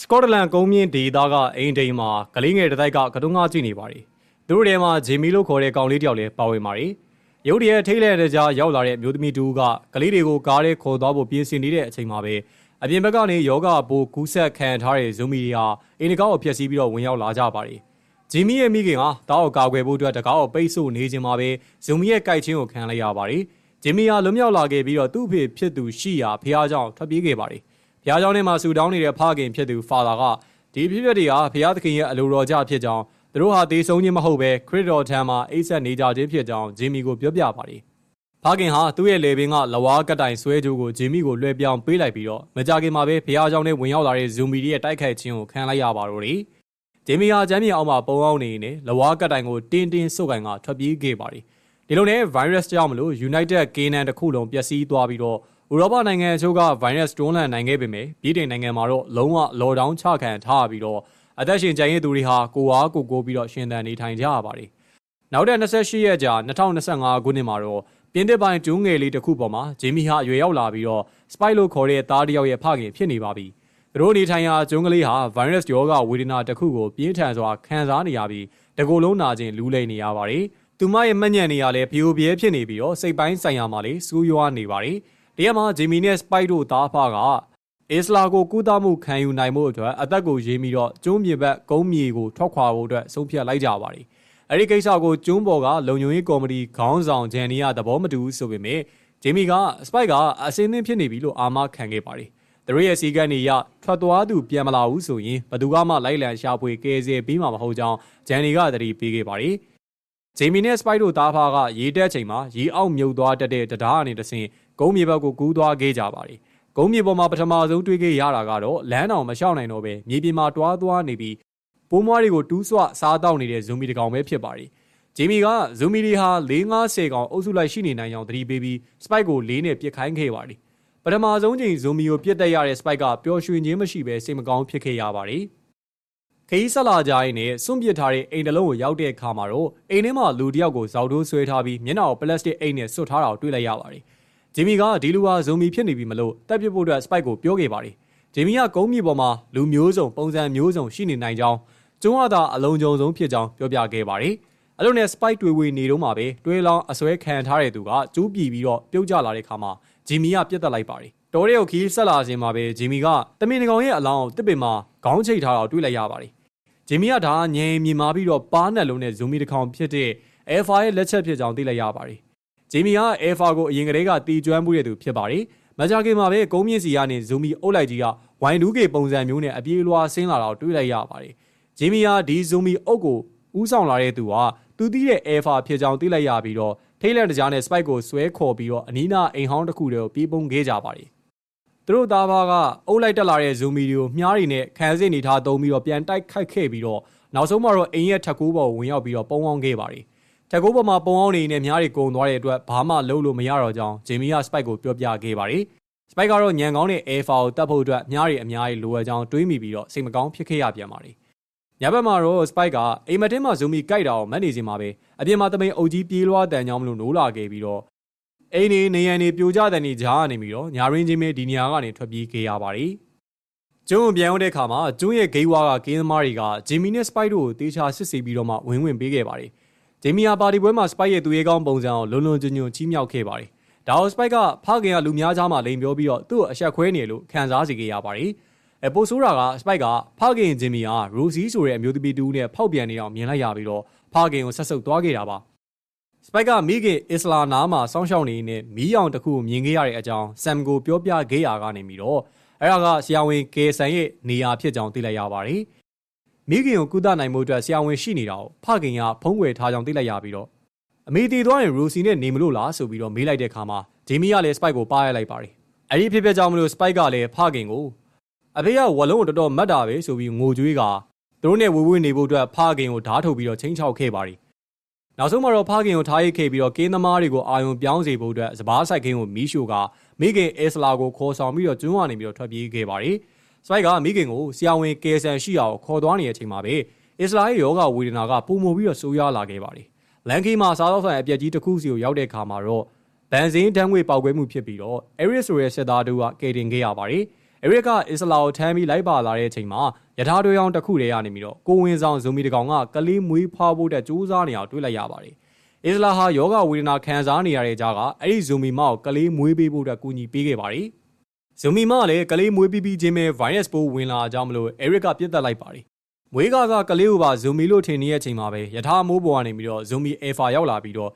စကော့တလန်ကုန်းမြင့်ဒေသကအိမ်ဒိန်မှာကလေးငယ်တစ်တိုက်ကကတုံးကားကြည့်နေပါတယ်။သူတို့ထဲမှာဂျေမီလို့ခေါ်တဲ့ကောင်လေးတယောက်လည်းပါဝင်ပါတယ်။ရုတ်တရက်ထိတ်လဲတဲ့ကြားရောက်လာတဲ့အမျိုးသမီးတူကကလေးတွေကိုကားထဲခေါ်သွားဖို့ပြင်ဆင်နေတဲ့အချိန်မှာပဲအပြင်ဘက်ကနေယောဂဘိုးကူးဆက်ခံထားတဲ့ဇူမီတွေဟာအင်တကားကိုဖျက်ဆီးပြီးတော့ဝင်ရောက်လာကြပါတယ်။ဂျီမီရဲ့မိခင်ကတောက်ကိုကာကွယ်ဖို့အတွက်တကားကိုပိတ်ဆို့နေခြင်းမှာပဲဇူမီရဲ့ကြိုက်ချင်းကိုခံလိုက်ရပါတယ်။ဂျီမီဟာလွတ်မြောက်လာခဲ့ပြီးတော့သူ့အဖေဖြစ်သူရှိရာဖះเจ้าထွက်ပြေးခဲ့ပါတယ်။ ဘုရားကျောင်းထဲမှာဆူတောင်းနေတဲ့ဖခင်ဖြစ်သူဖာသာကဒီဖြစ်ပျက်တွေဟာဘုရားသခင်ရဲ့အလိုတော်ကြဖြစ်ကြောင်းသူတို့ဟာသေဆုံးခြင်းမဟုတ်ပဲခရစ်တော်ထံမှာအိပ်ဆက်နေကြခြင်းဖြစ်ကြောင်းဂျီမီကိုပြောပြပါတယ်။ဖခင်ဟာသူ့ရဲ့လေပင်ကလဝါကတိုင်ဆွဲကြိုးကိုဂျီမီကိုလွှဲပြောင်းပေးလိုက်ပြီးတော့မကြခင်မှာပဲဘုရားကျောင်းထဲဝင်ရောက်လာတဲ့ဇူမီရဲ့တိုက်ခိုက်ခြင်းကိုခံလိုက်ရပါတော့တယ်။ဂျီမီဟာကျမ်းမြေအောင်မှာပုံအောင်နေနေလဝါကတိုင်ကိုတင်းတင်းဆုပ်ကန်ကထွက်ပြေးခဲ့ပါတယ်။ဒီလိုနဲ့ virus ကြောင့်မလို့ United Kingdom တစ်ခုလုံးပျက်စီးသွားပြီးတော့ ဥရောပနိုင်ငံအချို့က virus တွန်းလှန်နိုင်ခဲ့ပေမဲ့ပြည်ထိုင်နိုင်ငံမှာတော့လုံးဝ lockdown ချခံထားပြီးတော့အသက်ရှင်ကျန်ရည်သူတွေဟာကိုဝါကိုကိုပြီးတော့ရှင်သန်နေထိုင်ကြရပါတယ်။နောက်တဲ့28ရက်ကြာ2025ခုနှစ်မှာတော့ပြင်းသစ်ပိုင်းကျူးငယ်လေးတစ်ခုပေါ်မှာဂျေမီဟာရွေရောက်လာပြီးတော့ spike လို့ခေါ်တဲ့သားတစ်ယောက်ရဲ့ဖခင်ဖြစ်နေပါပြီ။သူတို့နေထိုင်ရာကျုံးကလေးဟာ virus ရောဂါဝေဒနာတစ်ခုကိုပြင်းထန်စွာခံစားနေရပြီးတကိုယ်လုံးနာကျင်လူးလိမ့်နေရပါတယ်။သူမရဲ့မှတ်ညံနေရလဲဖျို့ပြဲဖြစ်နေပြီးတော့စိတ်ပိုင်းဆိုင်ရာမှာလေစူးရွားနေပါတယ်။ တရက်မှာဂျီမီနဲ့စပိုက်တို့သားဖကအစ္စလာကိုကူးသားမှုခံယူနိုင်မှုအတွက်အသက်ကိုရေးပြီးတော့ကျုံးမြေဘက်ကုန်းမြေကိုထွက်ခွာဖို့အတွက်ဆုံးဖြတ်လိုက်ကြပါတယ်။အဲဒီကိစ္စကိုကျုံးပေါ်ကလုံခြုံရေးကော်မတီခေါင်းဆောင်ဂျန်နီယာသဘောမတူဘူးဆိုပေမဲ့ဂျီမီကစပိုက်ကအစင်းသင်းဖြစ်နေပြီလို့အာမခံခဲ့ပါတယ်။သူတို့ရဲ့စီကန်းနေရထွက်သွားသူပြန်မလာဘူးဆိုရင်ဘသူကမှလိုက်လံရှာဖွေကယ်ဆယ်ပြီးမှမဟုတ်ကြောင်းဂျန်နီကတတိပေးခဲ့ပါတယ်။ ဂျေမီနဲ့စပိုက်တို့သားဖားကရေးတက်ချိန်မှာရေးအောက်မြုပ်သွားတတ်တဲ့တရားအနေနဲ့တဆင်ကုန်းမြေဘက်ကိုကူးသွားခဲ့ကြပါတယ်။ကုန်းမြေပေါ်မှာပထမဆုံးတွေ့ခဲ့ရတာကတော့လမ်းအောင်မလျှောက်နိုင်တော့ပဲမြေပြင်မှာတွားသွားနေပြီးပိုးမွားတွေကိုတူးဆွစားတောက်နေတဲ့ဇူမီတကောင်ပဲဖြစ်ပါတယ်။ဂျီမီကဇူမီတွေဟာ4-50ကောင်အုပ်စုလိုက်ရှိနေနိုင်ကြောင်းသတိပေးပြီးစပိုက်ကိုလေးနဲ့ပြစ်ခိုင်းခဲ့ပါတယ်။ပထမဆုံးချိန်ဇူမီကိုပြစ်တက်ရတဲ့စပိုက်ကပျော်ရွှင်ခြင်းမရှိဘဲစိတ်မကောင်းဖြစ်ခဲ့ရပါတယ်။ ခရီးဆက်လာကြရင်နဲ့စွန့်ပစ်ထားတဲ့အိမ်တလုံးကိုရောက်တဲ့အခါမှာတော့အိမ်ထဲမှာလူတယောက်ကိုဇောက်တိုးဆွဲထားပြီးမျက်နှာကိုပလတ်စတစ်အိတ်နဲ့ဆွတ်ထားတာကိုတွေ့လိုက်ရပါတယ်။ဂျီမီကဒီလူဟာဇုံမီဖြစ်နေပြီမလို့တက်ပြဖို့အတွက်စပိုက်ကိုပြောခဲ့ပါတယ်ဂျီမီကကုန်းမြေပေါ်မှာလူမျိုးစုံပုံစံမျိုးစုံရှိနေနိုင်ကြောင်းကျွန်းဝသာအလုံးကြုံဆုံးဖြစ်ကြောင်းပြောပြခဲ့ပါတယ်အဲ့လိုနဲ့ spike တွေဝေနေတော့မှာပဲတွဲလောင်းအစွဲခံထားတဲ့သူကကျူးပြည်ပြီးတော့ပြုတ်ကျလာတဲ့ခါမှာဂျီမီကပြတ်တက်လိုက်ပါတယ်တော်ရဲကိုခီးဆက်လာခြင်းမှာပဲဂျီမီကတမင်ကောင်ရဲ့အလောင်းကိုတစ်ပင်မှာခေါင်းချိတ်ထားတာတွေ့လိုက်ရပါတယ် ဂျီမီကဒါငြိမ်မြင်မာပြီးတော့ပါးနှက်လုံးနဲ့ဇူမီတစ်ကောင်ဖြစ်တဲ့ Alpha ရဲ့လက်ချက်ဖြစ်ကြောင်းသိလိုက်ရပါတယ်ဂျေမီဟာအဲဖာကိုအရင်ကတည်းကတီကျွမ်းမှုတဲ့သူဖြစ်ပါတယ်။မကြာခင်မှာပဲကုန်းမြင့်စီကနေဇူမီအုပ်လိုက်ကြီးကဝိုင်ဒူးကေပုံစံမျိုးနဲ့အပြေးလွှာဆင်းလာတော့တွေ့လိုက်ရပါတယ်။ဂျေမီဟာဒီဇူမီအုပ်ကိုဥဆောင်လာတဲ့သူဟာသူသိတဲ့အဲဖာဖြစ်ကြောင်းသိလိုက်ရပြီးတော့ထိတ်လန့်တကြားနဲ့စပိုက်ကိုဆွဲခေါ်ပြီးတော့အနီးနားအိမ်ဟောင်းတစ်ခုတည်းကိုပြေးပုံခဲ့ကြပါတယ်။ သူတို့သားဘာကအုပ်လိုက်တက်လာတဲ့ဇူမီတွေကိုမြားတွေနဲ့ခံစစ်နေထားသုံးပြီးတော့ပြန်တိုက်ခိုက်ခဲ့ပြီးတော့နောက်ဆုံးမှာတော့အိမ်ရဲ့ထက်ကူးပေါ်ဝင်ရောက်ပြီးတော့ပုံအောင်ခဲ့ပါတယ်။တက်ကိုးပေါ်မှာပုံအောင်နေနဲ့များတွေကုံသွားတဲ့အတွက်ဘာမှလုပ်လို့မရတော့ကြောင်းဂျေမီကစပိုက်ကိုပြောပြခဲ့ပါတယ်။စပိုက်ကတော့ညံကောင်းတဲ့ Air Fire ကိုတတ်ဖို့အတွက်များတွေအများကြီးလိုအပ်ကြောင်းတွေးမိပြီးတော့စိတ်မကောင်းဖြစ်ခဲ့ရပြန်ပါတယ်။ညဘက်မှာတော့စပိုက်ကအိမ်မတင်းမှာဇူမီကြိုက်တာကိုမက်နေစီမှာပဲအပြင်မှာတမိန်အုပ်ကြီးပြေးလွှားတန်ကြောင်းမလို့နိုးလာခဲ့ပြီးတော့ အိမ်နေနေရန်နေပြိုကျတဲ့နေကြားကနေပြီးတော့ညာရင်းချင်းပဲဒီနေရာကနေထွက်ပြေးခဲ့ရပါတယ်။ကျွန်းပြန်ရောက်တဲ့အခါမှာကျွန်းရဲ့ဂိတ်ဝါကကင်းသမားတွေကဂျီမီနဲ့စပိုက်တို့ကိုတေချာစစ်ဆေးပြီးတော့မှဝင်ဝင်ပေးခဲ့ပါတယ်။ဂျေမီယာပါတီပွဲမှာစပိုက်ရဲ့သူရဲကောင်းပုံစံကိုလုံလုံကျွံကျွံချီးမြှောက်ခဲ့ပါတယ်။ဒါအောင်စပိုက်ကဖခင်ကလူများကြားမှာလိန်ပြောပြီးတော့သူ့ကိုအဆက်ခွဲနေလို့ခံစားစီခဲ့ရပါတယ်။အပိုဆိုးတာကစပိုက်ကဖခင်ဂျင်မီယာရူစီဆိုတဲ့အမျိုးသမီးတူနဲ့ဖောက်ပြန်နေအောင်မြင်လိုက်ရပြီးတော့ဖခင်ကိုဆက်ဆုပ်သွားခဲ့တာပါ။ စပိုက်ကမိခင်အစ္စလာနာမှာစောင်းရှောက်နေနေမီးရောင်တစ်ခုကိုမြင်ခဲ့ရတဲ့အကြောင်းဆမ်ကိုပြောပြခဲ့ရကနေပြီးတော့အဲ့ဒါကဆရာဝန်ကေဆန်ရဲ့နေရာဖြစ်ကြောင်းသိလိုက်ရပါတယ်။မိခင်ကိုကုသနိုင်မှုအတွက်ဆရာဝန်ရှိနေတာကိုဖခင်ကဖုံးကွယ်ထားကြောင်းသိလိုက်ရပြီးတော့အမေတည်သွားရင်ရူစီနဲ့နေမလို့လားဆိုပြီးတော့မေးလိုက်တဲ့အခါမှာဂျေမီကလည်းစပိုက်ကိုပါရလိုက်ပါတယ်။အဲ့ဒီဖြစ်ဖြစ်ကြောင့်မလို့စပိုက်ကလည်းဖခင်ကိုအဖေကဝလုံးကိုတော်တော်မတ်တာပဲဆိုပြီးငိုကြွေးကသူတို့နဲ့ဝေဝေးနေဖို့အတွက်ဖခင်ကိုဓားထုတ်ပြီးတော့ချင်းချောက်ခဲ့ပါတယ်။ နောက်ဆုံးမှာတော့ဖခင်ကိုထားရိတ်ခဲ့ပြီးတော့ကင်းသမားတွေကိုအာယုံပြောင်းစေဖို့အတွက်စပားဆိုင်ခင်းကိုမီးရှို့ကမိခင်အစ္စလာကိုခေါ်ဆောင်ပြီးတော့ကျွန်းဝနေပြီးတော့ထွက်ပြေးခဲ့ပါတယ်။စပိုက်ကမိခင်ကိုဆရာဝန်ကယ်ဆန်ရှိအောင်ခေါ်သွားနေတဲ့အချိန်မှာပဲအစ္စလာရဲ့ယောဂဝေဒနာကပုံမပြီးတော့ဆိုးရွားလာခဲ့ပါတယ်။လန်ကီမှာစားသောက်ဆိုင်အပြက်ကြီးတစ်ခုစီကိုရောက်တဲ့အခါမှာတော့ဗန်ဇင်းတန်းငွေပေါက်ကွဲမှုဖြစ်ပြီးတော့ Eris ဆိုတဲ့စစ်သားတို့ကကယ်တင်ခဲ့ရပါတယ်။ အဲရစ်ကအစ္စလာကိုထမ်းပြီးလိုက်ပါလာတဲ့အချိန်မှာယထာတွေအောင်တစ်ခုတည်းရနေပြီးတော့ကိုဝင်ဆောင်ဇိုမီတကောင်ကကလေးမွေးဖွားဖို့တဲ့စူးစမ်းနေအောင်တွေ့လိုက်ရပါတယ်အစ္စလာဟာယောဂဝေဒနာခံစားနေရတဲ့ကြားကအဲ့ဒီဇိုမီမောက်ကလေးမွေးပေးဖို့အတွက်ကူညီပေးခဲ့ပါတယ်ဇိုမီမောကလည်းကလေးမွေးပြီးပြီးချင်းပဲဗိုင်းရပ်စ်ပိုးဝင်လာကြောင်းမလို့အဲရစ်ကပြစ်တက်လိုက်ပါတယ်မွေးကားကကလေးကိုပါဇိုမီလို့ထင်နေတဲ့အချိန်မှာပဲယထာမိုးပေါ်ကနေပြီးတော့ဇိုမီအယ်ဖာရောက်လာပြီးတော့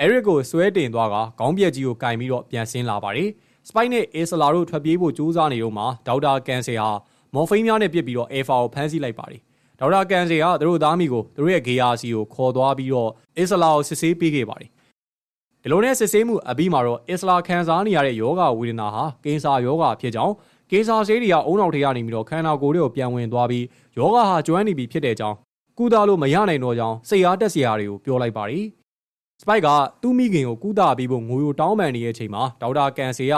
အဲရစ်ကိုဆွဲတင်သွားကခေါင်းပြက်ကြီးကိုကင်ပြီးတော့ပြန်ဆင်းလာပါတယ် စပိုက်နဲ့အေဆလာတို့ထွက်ပြေးဖို့ကြိုးစားနေတော့မှဒေါက်တာကန်ဆယ်ဟာမော်ဖိန်းများနဲ့ပြစ်ပြီးတော့အယ်ဖာကိုဖမ်းဆီးလိုက်ပါတယ်ဒေါက်တာကန်ဆယ်ကသူတို့သားမိကိုသူတို့ရဲ့ဂေယာစီကိုခေါ်သွားပြီးတော့အေဆလာကိုစစ်ဆေးပေးခဲ့ပါတယ်ဒီလိုနဲ့စစ်ဆေးမှုအပြီးမှာတော့အစ္စလာခံစားနေရတဲ့ယောဂဝေဒနာဟာကင်ဆာယောဂဖြစ်ကြောင်းကင်ဆာဆေးတွေကအုံနောက်ထရနေပြီးတော့ခန္ဓာကိုယ်တွေကိုပြန်ဝင်သွားပြီးယောဂဟာကျွမ်းနေပြီဖြစ်တဲ့ကြောင်းကုသလို့မရနိုင်တော့ကြောင်းစိတ်အားတက်စရာတွေကိုပြောလိုက်ပါတယ် စပိုက်ကသူ့မိခင်ကိုကုသပေးဖို့ငိုယိုတောင်းပန်နေတဲ့အချိန်မှာဒေါက်တာကန်ဆယ်က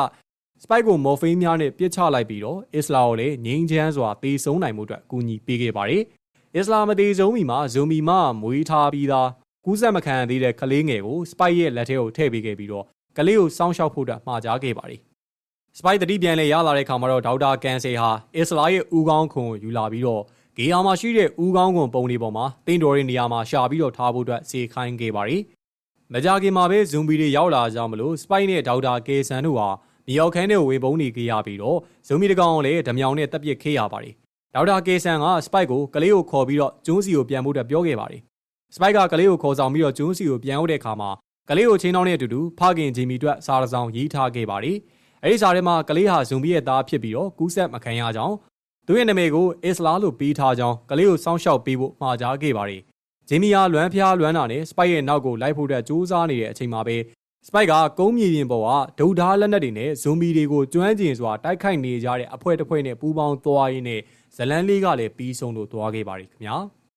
စပိုက်ကိုမော်ဖိန်းများနဲ့ပြစ်ချလိုက်ပြီးတော့အစ္စလာကိုလည်းငြိမ်းချမ်းစွာတေဆုံးနိုင်မှုအတွက်အကူအညီပေးခဲ့ပါတယ်အစ္စလာမတေဆုံးမီမှာဇိုမီမမွေးထားပြီးသားကူးစက်မခံရသေးတဲ့ကလေးငယ်ကိုစပိုက်ရဲ့လက်ထဲကိုထည့်ပေးခဲ့ပြီးတော့ကလေးကိုစောင့်ရှောက်ဖို့အတွက်မှာကြားခဲ့ပါတယ်စပိုက်တတိပြန်လဲရလာတဲ့ခါမှာတော့ဒေါက်တာကန်ဆယ်ဟာအစ္စလာရဲ့ဦးခေါင်းခွန်ကိုယူလာပြီးတော့ဂေဟာမှာရှိတဲ့ဦးခေါင်းခွန်ပုံလေးပေါ်မှာတင်းတော်ရဲ့နေရာမှာရှာပြီးတော့ထားဖို့အတွက်စေခိုင်းခဲ့ပါတယ် မကြခင်မှာပဲဇွန်ဘီတွေရောက်လာကြမလို့စပိုက်နဲ့ဒေါက်တာကေဆန်တို့ဟာမြေရောက်ခန်းနဲ့ဝင်ပုံးနေကြရပြီးတော့ဇုံမီတကောင်ကိုလည်းဓမြောင်နဲ့တပ်ပစ်ခေရပါတယ်ဒေါက်တာကေဆန်ကစပိုက်ကိုကလေးကိုခေါ်ပြီးတော့ကျွန်းစီကိုပြန်ဖို့အတွက်ပြောခဲ့ပါတယ်စပိုက်ကကလေးကိုခေါ်ဆောင်ပြီးတော့ကျွန်းစီကိုပြန်ရောက်တဲ့အခါမှာကလေးကိုချင်းနှောင်းနဲ့အတူတူဖခင်ဂျီမီအတွက်စားရဆောင်ရေးထားခဲ့ပါတယ်အဲဒီစားထဲမှာကလေးဟာဇွန်ဘီရဲ့သားဖြစ်ပြီးတော့ကူးဆက်မခံရကြောင်းသူရဲ့နာမည်ကိုအစ္စလာလို့ပေးထားကြောင်းကလေးကိုစောင့်ရှောက်ပေးဖို့မှာကြားခဲ့ပါတယ် ဂျီမီယာလွမ်းဖျားလွမ်းတာနဲ့စပိုက်ရဲ့နောက်ကိုလိုက်ဖို့အတွက်ကြိုးစားနေတဲ့အချိန်မှာပဲစပိုက်ကကုန်းမြေပြင်ပေါ်ကဒုတ်ဓားလက်နက်တွေနဲ့ဇွန်ဘီတွေကိုကျွမ်းကျင်စွာတိုက်ခိုက်နေကြတဲ့အဖွဲ့တစ်ဖွဲ့နဲ့ပူးပေါင်းသွားရင်းနဲ့ဇလန်းလေးကလည်းပြီးဆုံးလို့သွားခဲ့ပါရီခင်ဗျာ။